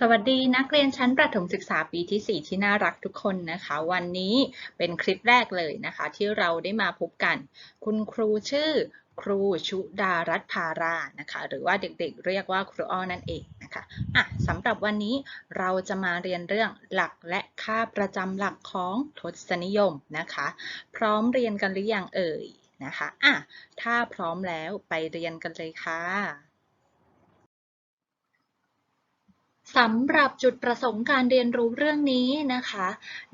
สวัสดีนักเรียนชั้นประถมศึกษาปีที่ 4 ที่น่ารักทุกคนนะคะ วันนี้เป็นคลิปแรกเลยนะคะ ที่เราได้มาพบกัน คุณครูชื่อครูชุดารัตน์ภารานะคะ หรือว่าเด็กๆ เรียกว่าครูอ้อนั่นเองนะคะอะสำหรับวันนี้เราจะมาเรียนเรื่องหลักและค่าประจำหลักของทศนิยมนะคะ พร้อมเรียนกันหรือยังเอ่ยนะคะอะถ้าพร้อมแล้วไปเรียนกันเลยค่ะ สำหรับจุดประสงค์การเรียนรู้เรื่องนี้นะคะ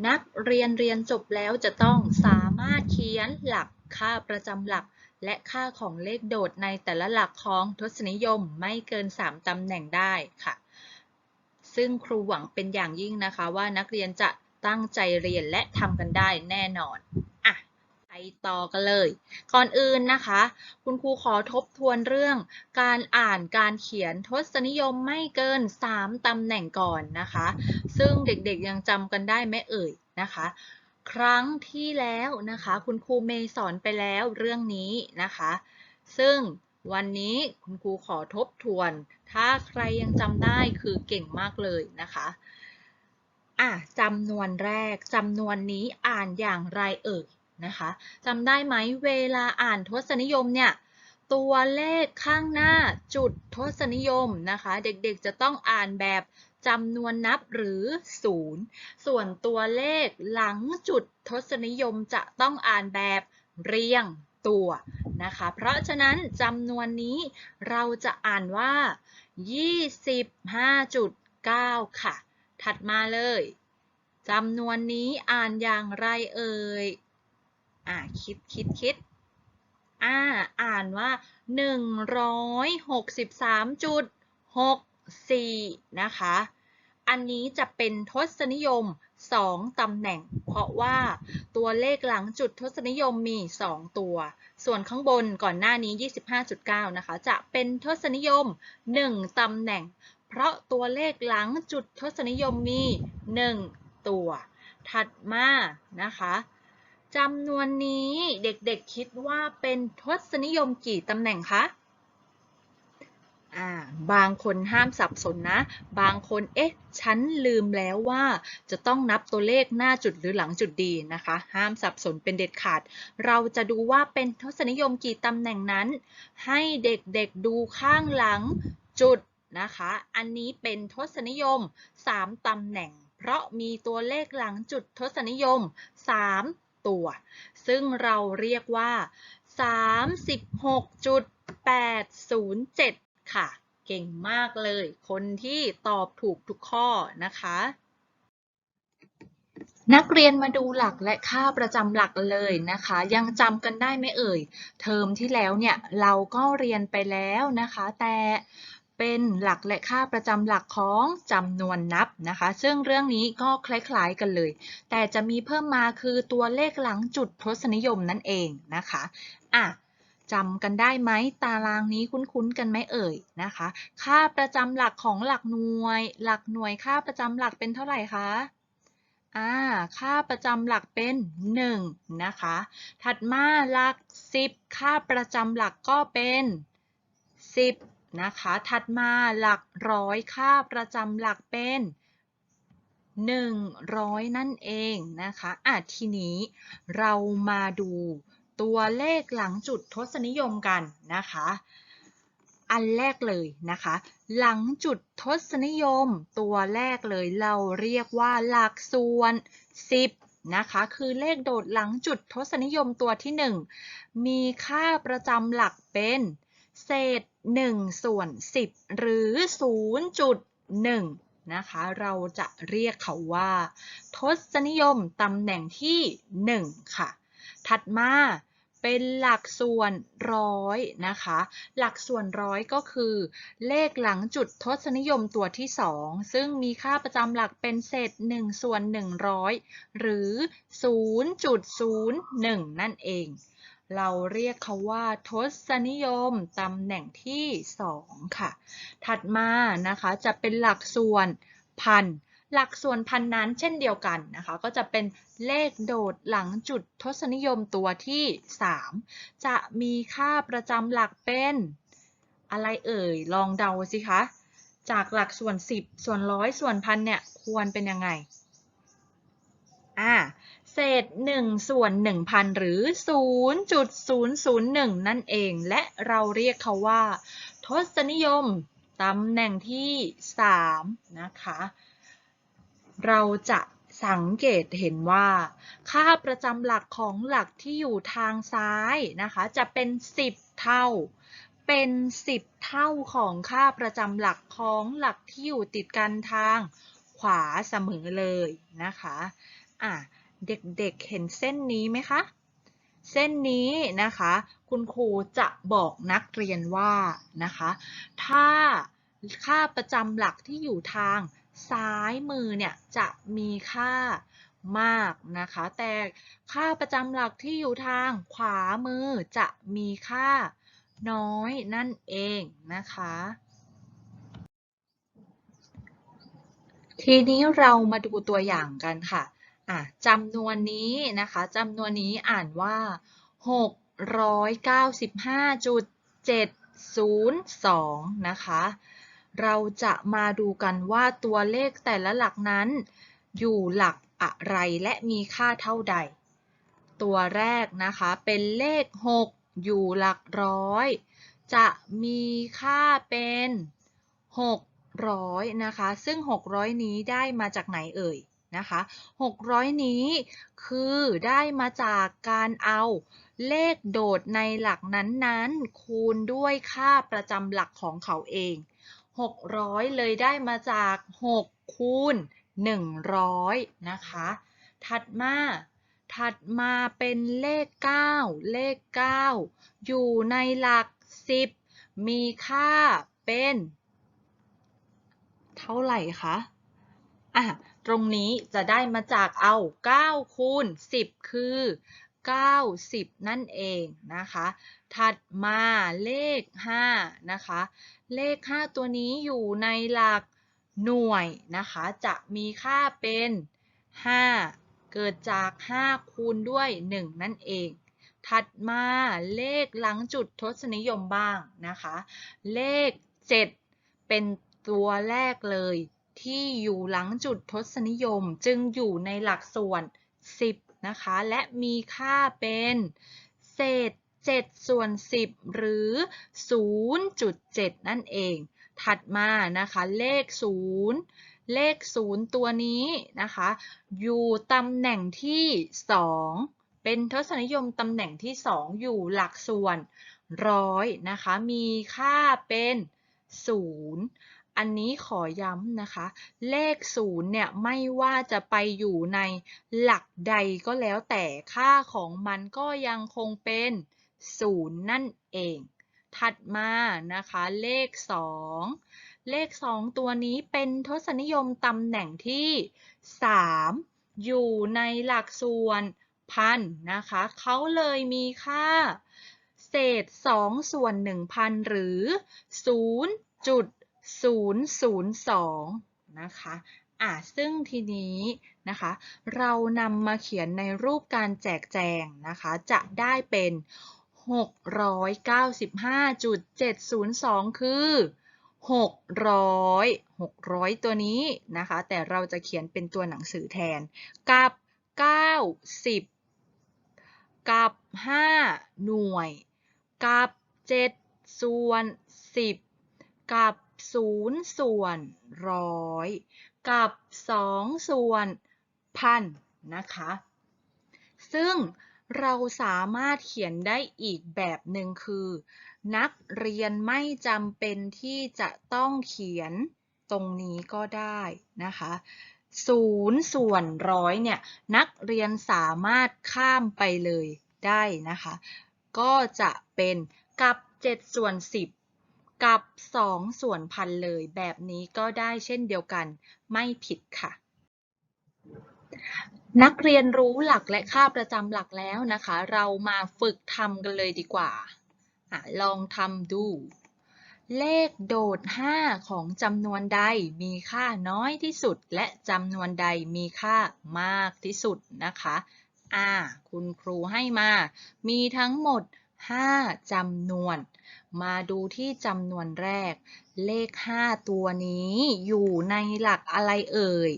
นักเรียนเรียนจบแล้วจะต้องสามารถเขียนหลักค่าประจำหลัก และค่าของเลขโดดในแต่ละหลักของทศนิยมไม่เกิน 3 ตำแหน่งได้ค่ะ ซึ่งครูหวังเป็นอย่างยิ่งนะคะว่านักเรียนจะตั้งใจเรียนและทำกันได้แน่นอนอะ ต่อกันเลย ก่อนอื่นนะคะ คุณครูขอทบทวนเรื่อง การอ่านการเขียนทศนิยมไม่เกิน 3ตำแหน่งก่อนนะคะ ซึ่งเด็กๆยังจำกันได้ไหมเอ่ยนะคะ ครั้งที่แล้วนะคะ คุณครูเมย์สอนไปแล้วเรื่องนี้นะคะ ซึ่งวันนี้คุณครูขอทบทวน ถ้าใครยังจำได้คือเก่งมากเลยนะคะอะจำนวนแรกจำนวนนี้อ่านอย่างไรเอ่ย นะคะจำได้ไหมเวลาอ่านทศนิยมเนี่ยตัวเลขข้างหน้าจุดทศนิยมนะคะ เด็กๆจะต้องอ่านแบบจำนวนนับหรือ 0 ส่วนตัวเลขหลังจุดทศนิยมจะต้องอ่านแบบเรียงตัวนะคะ เพราะฉะนั้นจำนวนนี้เราจะอ่านว่า 25.9 ค่ะ ถัดมาเลยจำนวนนี้อ่านอย่างไรเอ่ย อ่าคิดคิดคิดอ่าอ่านว่า 163.64 นะคะ อันนี้จะเป็นทศนิยม 2ตำแหน่ง เพราะว่าตัวเลขหลังจุดทศนิยมมี 2 ตัว ส่วนข้างบนก่อนหน้านี้ 25.9 นะคะ จะเป็นทศนิยม 1ตำแหน่ง เพราะตัวเลขหลังจุดทศนิยมมี 1 ตัว ถัดมานะคะ จำนวนนี้เด็กๆคิดว่าเป็นทศนิยมกี่ตำแหน่งคะาบางคนห้ามสับสนนะ บางคน เอ๊ะ ฉันลืมแล้วว่า จะต้องนับตัวเลขหน้าจุดหรือหลังจุดดีนะคะ ห้ามสับสนเป็นเด็ดขาด เราจะดูว่าเป็นทศนิยมกี่ตำแหน่งนั้น ให้เด็กๆดูข้างหลังจุดนะคะ อันนี้เป็นทศนิยม 3ตำแหน่ง เพราะมีตัวเลขหลังจุดทศนิยม 3 ตัว ซึ่งเราเรียกว่า 36.807 ค่ะ เก่งมากเลย คนที่ตอบถูกทุกข้อนะคะ นักเรียนมาดูหลักและค่าประจำหลักเลยนะคะ ยังจำกันได้ไหมเอ่ย เทอมที่แล้วเนี่ยเราก็เรียนไปแล้วนะคะ แต่ เป็นหลักและค่าประจำหลักของจำนวนนับนะคะ ซึ่งเรื่องนี้ก็คล้ายๆกันเลย แต่จะมีเพิ่มมาคือตัวเลขหลังจุดทศนิยมนั่นเองนะคะอะจำกันได้ไหมตารางนี้คุ้นๆกันไหมเอ่ยนะคะ ค่าประจำหลักของหลักหน่วย หลักหน่วยค่าประจำหลักเป็นเท่าไหร่คะอ่าค่าประจำหลักเป็น 1 นะคะ ถัดมาหลัก 10 ค่าประจำหลักก็เป็น 10 นะคะ ถัดมาหลักร้อยค่าประจำหลักเป็น 100 นั่นเองนะคะอะทีนี้เรามาดูตัวเลขหลังจุดทศนิยมกันนะคะ อันแรกเลยนะคะ หลังจุดทศนิยม ตัวแรกเลยเราเรียกว่าหลักส่วน 10นะคะคือเลขโดดหลังจุดทศนิยมตัวที่ 1 มีค่าประจำหลักเป็น เศษ1ส่วน10 หรือ 0.1 นะคะ เราจะเรียกเขาว่า ทศนิยมตำแหน่งที่ 1 ค่ะ ถัดมาเป็นหลักส่วนร้อยนะคะ หลักส่วนร้อยก็คือ เลขหลังจุดทศนิยมตัวที่ 2 ซึ่งมีค่าประจำหลักเป็นเศษ 1 ส่วน 100 หรือ 0.01 นั่นเอง เราเรียกเขาว่าทศนิยมตำแหน่งที่ 2 ค่ะ ถัดมานะคะจะเป็นหลักส่วนพัน หลักส่วนพันนั้นเช่นเดียวกันนะคะ ก็จะเป็นเลขโดดหลังจุดทศนิยมตัวที่ 3 จะมีค่าประจำหลักเป็น อะไรเอ่ย ลองเดาสิคะ จากหลักส่วน 10 ส่วนร้อยส่วนพันเนี่ยควรเป็นยังไง อ่า เศษ 1 ส่วน 1,000 หรือ 0.001 นั่นเอง และเราเรียกเขาว่า ทศนิยมตำแหน่งที่ 3 นะคะ เราจะสังเกตเห็นว่า ค่าประจำหลักของหลักที่อยู่ทางซ้ายนะคะ จะเป็น 10 เท่า เป็น 10 เท่าของค่าประจำหลักของหลักที่อยู่ติดกันทางขวาเสมอเลยนะคะ อะ เด็กๆเห็นเส้นนี้ไหมคะ เส้นนี้นะคะ คุณครูจะบอกนักเรียนว่านะคะ ถ้าค่าประจำหลักที่อยู่ทางซ้ายมือเนี่ยจะมีค่ามากนะคะ แต่ค่าประจำหลักที่อยู่ทางขวามือจะมีค่าน้อยนั่นเองนะคะ ทีนี้เรามาดูตัวอย่างกันค่ะ อะจำนวนนี้นะคะจำนวนนี้อ่านว่า 695.702 นะคะ เราจะมาดูกันว่าตัวเลขแต่ละหลักนั้น อยู่หลักอะไรและมีค่าเท่าใด ตัวแรกนะคะเป็นเลข 6 อยู่หลักร้อย จะมีค่าเป็น 600 นะคะ ซึ่ง 600 นี้ได้มาจากไหนเอ่ย นะคะ 600 นี้คือได้มาจากการเอาเลขโดดในหลักนั้นๆ คูณด้วยค่าประจำหลักของเขาเอง 600 เลยได้มาจาก 6 คูณ 100 นะคะ ถัดมา ถัดมาเป็นเลข 9 เลข 9 อยู่ในหลัก 10 มีค่าเป็น เท่าไหร่คะ อะ ตรงนี้จะได้มาจากเอา 9 คูณ 10 คือ 90 นั่นเองนะคะ ถัดมาเลข 5 นะคะ เลข 5 ตัวนี้อยู่ในหลักหน่วยนะคะ จะมีค่าเป็น 5 เกิดจาก 5 คูณด้วย 1 นั่นเอง ถัดมาเลขหลังจุดทศนิยมบ้างนะคะ เลข 7 เป็นตัวแรกเลย ที่อยู่หลังจุดทศนิยมจึงอยู่ในหลักส่วน 10 นะคะ และมีค่าเป็นเศษ7ส่วน 10 หรือ 0.7 นั่นเอง ถัดมานะคะเลข 0 เลข 0 ตัวนี้นะคะ อยู่ตำแหน่งที่ 2 เป็นทศนิยมตำแหน่งที่ 2 อยู่หลักส่วนร้อยนะคะ มีค่าเป็น 0 อันนี้ขอย้ำนะคะ เลข0เนี่ยไม่ว่าจะไปอยู่ในหลักใดก็แล้วแต่ค่าของมันก็ยังคงเป็น0นั่นเอง ถัดมานะคะเลข 2 เลข 2 ตัวนี้เป็นทศนิยมตำแหน่งที่ 3 อยู่ในหลักส่วนพันนะคะเขาเลยมีค่าเศษ 2 ส่วน 1,000 หรือ 002 นะคะอะซึ่งทีนี้นะคะเรานำมาเขียนในรูปการแจกแจงนะคะจะได้เป็น 695.702 คือ 600 600 ตัวนี้นะคะแต่เราจะเขียนเป็นตัวหนังสือแทนกับ 90 กับ 5 หน่วย กับ 7 ส่วน 10 กับ 0ส่วนร้อยกับ2ส่วนพันนะคะ ซึ่งเราสามารถเขียนได้อีกแบบหนึ่งคือ นักเรียนไม่จำเป็นที่จะต้องเขียนตรงนี้ก็ได้นะคะศูนย์ส่วนร้อยเนี่ย นักเรียนสามารถข้ามไปเลยได้นะคะ ก็จะเป็นกับ7ส่วน10 กับ 2 ส่วนพันเลยแบบนี้ก็ได้เช่นเดียวกัน ไม่ผิดค่ะ นักเรียนรู้หลักและค่าประจำหลักแล้วนะคะ เรามาฝึกทำกันเลยดีกว่าอลองทำดู เลขโดด 5 ของจำนวนใดมีค่าน้อยที่สุด และจำนวนใดมีค่ามากที่สุดนะคะอ่าคุณครูให้มา มีทั้งหมด 5จำนวน มาดูที่จำนวนแรก เลข 5 ตัวนี้อยู่ในหลักอะไรเอ่ย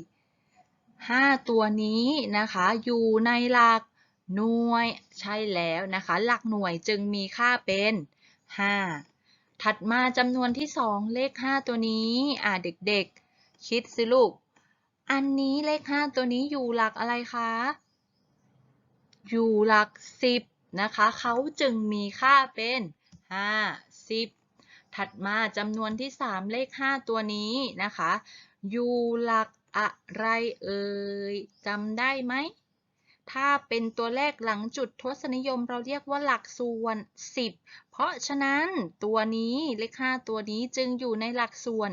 5 ตัวนี้นะคะอยู่ในหลักหน่วยใช่แล้วนะคะ หลักหน่วยจึงมีค่าเป็น 5 ถัดมาจำนวนที่ 2 เลข 5 ตัวนี้อ่าเด็กๆ คิดสิลูก อันนี้เลข 5 ตัวนี้อยู่หลักอะไรคะ อยู่หลัก 10นะคะเขาจึงมีค่าเป็น 50 ถัดมาจำนวนที่ 3 เลข 5 ตัวนี้นะคะ อยู่หลักอะไรเอ่ยจำได้ไหม ถ้าเป็นตัวเลขหลังจุดทศนิยมเราเรียกว่าหลักส่วน 10 เพราะฉะนั้นตัวนี้เลข 5 ตัวนี้จึงอยู่ในหลักส่วน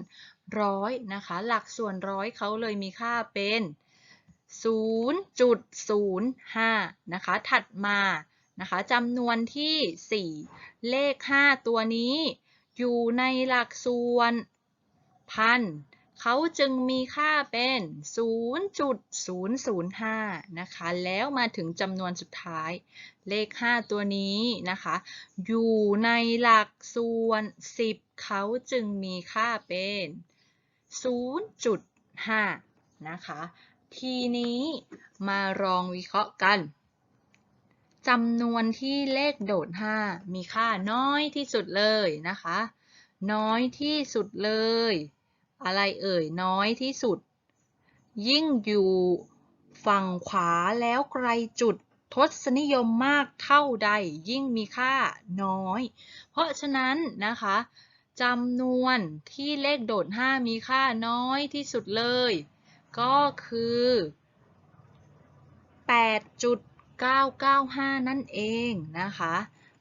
ร้อยนะคะ หลักส่วนร้อยเขาเลยมีค่าเป็น0.05 นะคะ ถัดมา นะคะจำนวนที่ 4 เลข 5 ตัวนี้ อยู่ในหลักส่วนพันเขาจึงมีค่าเป็น 0.005 นะคะ แล้วมาถึงจำนวนสุดท้าย เลข 5 ตัวนี้นะคะ อยู่ในหลักส่วน 10 เขาจึงมีค่าเป็น 0.5 นะคะ ทีนี้มาลองวิเคราะห์กัน จำนวนที่เลขโดด 5 มีค่าน้อยที่สุดเลยนะคะ น้อยที่สุดเลย อะไรเอ่ยน้อยที่สุด ยิ่งอยู่ฝั่งขวาแล้วไกลจุดทศนิยมมากเท่าใดยิ่งมีค่าน้อย เพราะฉะนั้นนะคะจำนวนที่เลขโดด 5 มีค่าน้อยที่สุดเลย ก็คือ 995 นั่นเองนะคะ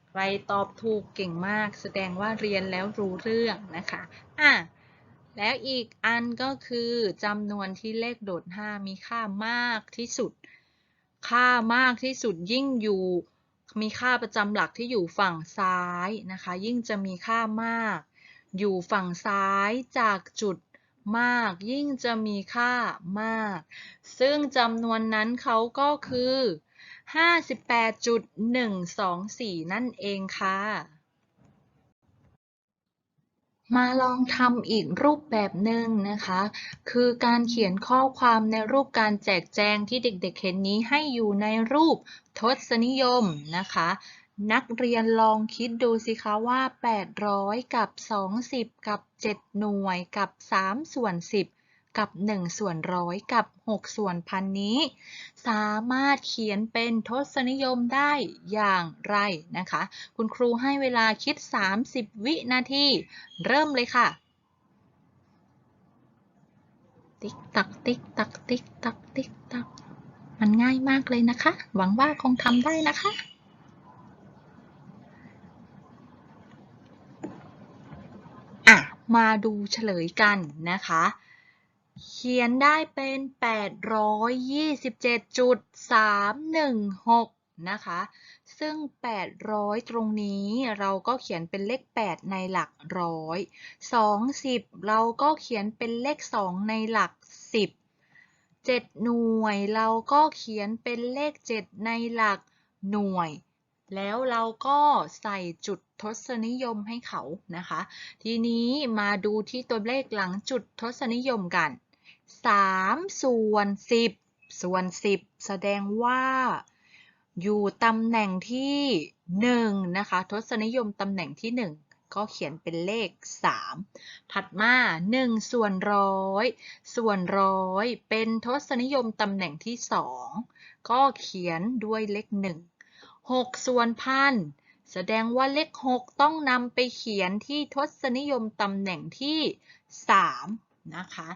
ใครตอบถูกเก่งมาก แสดงว่าเรียนแล้วรู้เรื่องนะคะอะแล้วอีกอันก็คือจำนวนที่เลขโดด 5 มีค่ามากที่สุด ค่ามากที่สุดยิ่งอยู่มีค่าประจำหลักที่อยู่ฝั่งซ้ายนะคะ ยิ่งจะมีค่ามาก อยู่ฝั่งซ้ายจากจุดมาก ยิ่งจะมีค่ามาก ซึ่งจำนวนนั้นเขาก็คือ 58.124 นั่นเองค่ะ มาลองทำอีกรูปแบบหนึ่งนะคะ คือการเขียนข้อความในรูปการแจกแจงที่เด็กๆเห็นนี้ให้อยู่ในรูปทศนิยมนะคะ นักเรียนลองคิดดูสิคะว่า 800 กับ 20 กับ 7 หน่วยกับ 3 ส่วน 10 กับ 1 ส่วนร้อยกับ 6 ส่วนพันนี้ สามารถเขียนเป็นทศนิยมได้อย่างไรนะคะ คุณครูให้เวลาคิด 30 วินาที เริ่มเลยค่ะ ติ๊กตักติ๊กตักติ๊กตักติ๊กตัก มันง่ายมากเลยนะคะ หวังว่าคงทำได้นะคะอะมาดูเฉลยกันนะคะ เขียนได้เป็น 827.316นะคะ ซึ่ง 800 ตรงนี้เราก็เขียนเป็นเลข 8 ในหลักร้อย20 เราก็เขียนเป็นเลข 2 ในหลัก 10 7 หน่วย เราก็เขียนเป็นเลข 7 ในหลักหน่วย แล้วเราก็ใส่จุดทศนิยมให้เขานะคะ ทีนี้มาดูที่ตัวเลขหลังจุดทศนิยมกัน 3 ส่วน 10 ส่วน 10 แสดงว่า อยู่ตำแหน่งที่ 1 นะคะ ทศนิยมตำแหน่งที่ 1ก็เขียนเป็นเลข 3 ถัดมา 1 ส่วนร้อยส่วนร้อยเป็นทศนิยมตำแหน่งที่ 2 ก็เขียนด้วยเลข 1 6 ส่วนพันแสดงว่าเลข 6 ต้องนำไปเขียนที่ทศนิยมตำแหน่งที่ 3 นะคะ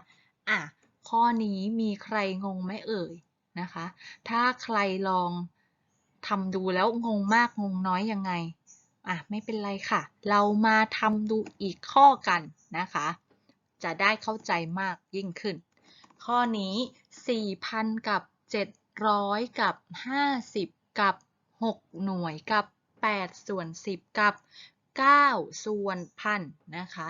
อะ ข้อนี้มีใครงงไหมเอ่ยนะคะ ถ้าใครลองทำดูแล้วงงมากงงน้อยยังไงอะไม่เป็นไรค่ะ เรามาทำดูอีกข้อกันนะคะ จะได้เข้าใจมากยิ่งขึ้น ข้อนี้ 4,000 กับ 700 กับ 50 กับ 6 หน่วยกับ 8 ส่วน 10 กับ 9 ส่วนพันนะคะ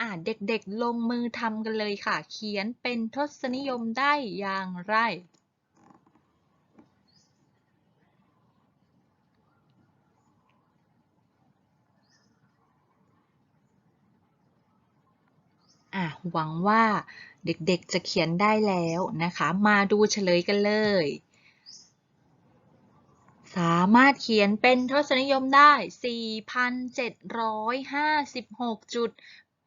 อ่าเด็กๆลงมือทำกันเลยค่ะ เขียนเป็นทศนิยมได้อย่างไร อะหวังว่าเด็กๆจะเขียนได้แล้วนะคะ มาดูเฉลยกันเลย สามารถเขียนเป็นทศนิยมได้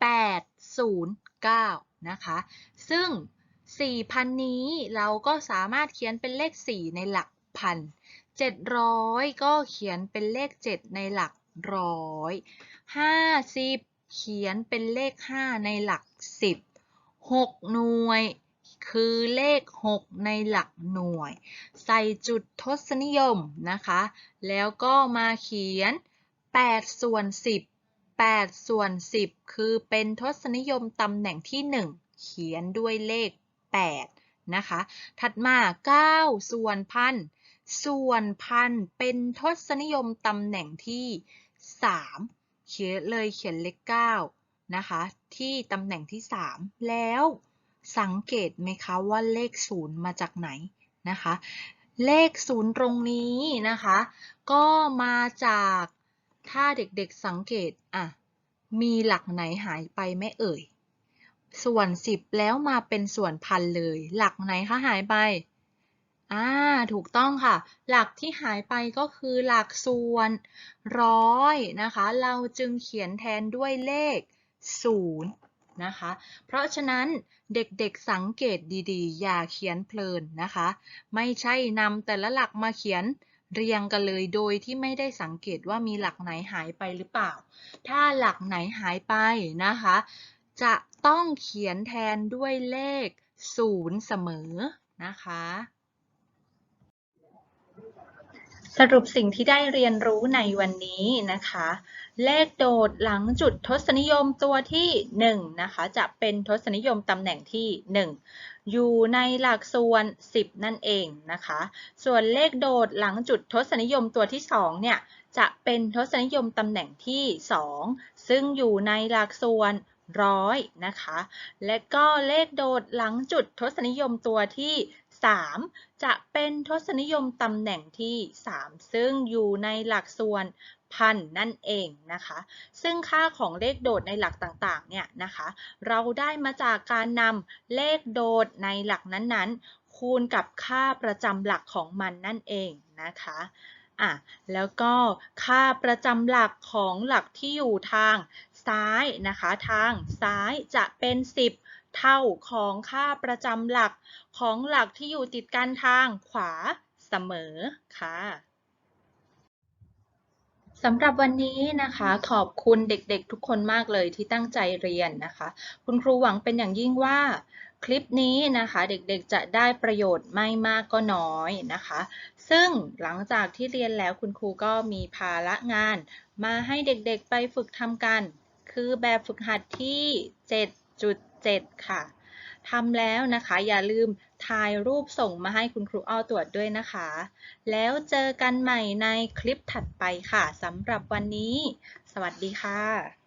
809 นะคะ ซึ่ง 4,000 นี้เราก็สามารถเขียนเป็นเลข 4 ในหลักพัน 700 ก็เขียนเป็นเลข 7 ในหลักร้อย 50 เขียนเป็นเลข 5 ในหลัก 10 6 หน่วยคือเลข 6 ในหลักหน่วย ใส่จุดทศนิยมนะคะ แล้วก็มาเขียน 8 ส่วน 10 8 ส่วน 10 คือเป็นทศนิยมตำแหน่งที่ 1 เขียนด้วยเลข 8 นะคะ ถัดมา 9 ส่วนพัน ส่วนพันเป็นทศนิยมตำแหน่งที่ 3 เขียนเลยเขียนเลข 9 นะคะ ที่ตำแหน่งที่ 3 แล้วสังเกตไหมคะว่าเลข 0 มาจากไหนนะคะ เลข 0 ตรงนี้นะคะ ก็มาจาก ถ้าเด็กๆสังเกตอะมีหลักไหนหายไปไหมเอ่ย ส่วน 10 แล้วมาเป็นส่วนพันเลย หลักไหนคะหายไปอ่าถูกต้องค่ะ หลักที่หายไปก็คือหลักส่วนร้อยนะคะ เราจึงเขียนแทนด้วยเลข0นะคะ เพราะฉะนั้นเด็กๆสังเกตดีๆ อย่าเขียนเพลินนะคะ ไม่ใช่นำแต่ละหลักมาเขียน เรียงกันเลยโดยที่ไม่ได้สังเกตว่ามีหลักไหนหายไปหรือเปล่า ถ้าหลักไหนหายไปนะคะ จะต้องเขียนแทนด้วยเลข 0 เสมอนะคะ สรุปสิ่งที่ได้เรียนรู้ในวันนี้นะคะ เลขโดดหลังจุดทศนิยมตัวที่1นะคะจะเป็นทศนิยมตำแหน่งที่ 1 อยู่ในหลักส่วน 10 นั่นเองนะคะ ส่วนเลขโดดหลังจุดทศนิยมตัวที่2เนี่ยจะเป็นทศนิยมตำแหน่งที่ 2 ซึ่งอยู่ในหลักส่วนร้อยนะคะ และก็เลขโดดหลังจุดทศนิยมตัวที่ 3 จะเป็นทศนิยมตำแหน่งที่ 3 ซึ่งอยู่ในหลักส่วนพันนั่นเองนะคะ ซึ่งค่าของเลขโดดในหลักต่างๆ เนี่ยนะคะ เราได้มาจากการนำเลขโดดในหลักนั้นๆ คูณกับค่าประจำหลักของมันนั่นเองนะคะอะแล้วก็ค่าประจำหลักของหลักที่อยู่ทางซ้ายนะคะ ทางซ้ายจะเป็น 10 เท่าของค่าประจำหลักของหลักที่อยู่ติดกันทางขวาเสมอค่ะสำหรับวันนี้นะคะขอบคุณเด็กๆทุกคนมากเลยที่ตั้งใจเรียนนะคะ คุณครูหวังเป็นอย่างยิ่งว่าคลิปนี้นะคะเด็กๆจะได้ประโยชน์ไม่มากก็น้อยนะคะ ซึ่งหลังจากที่เรียนแล้วคุณครูก็มีภาระงาน มาให้เด็กๆไปฝึกทำกัน คือแบบฝึกหัดที่ 7.7 ค่ะทำแล้วนะคะอย่าลืมถ่ายรูปส่งมาให้คุณครูอ้อตรวจด้วยนะคะ แล้วเจอกันใหม่ในคลิปถัดไปค่ะสำหรับวันนี้ สวัสดีค่ะ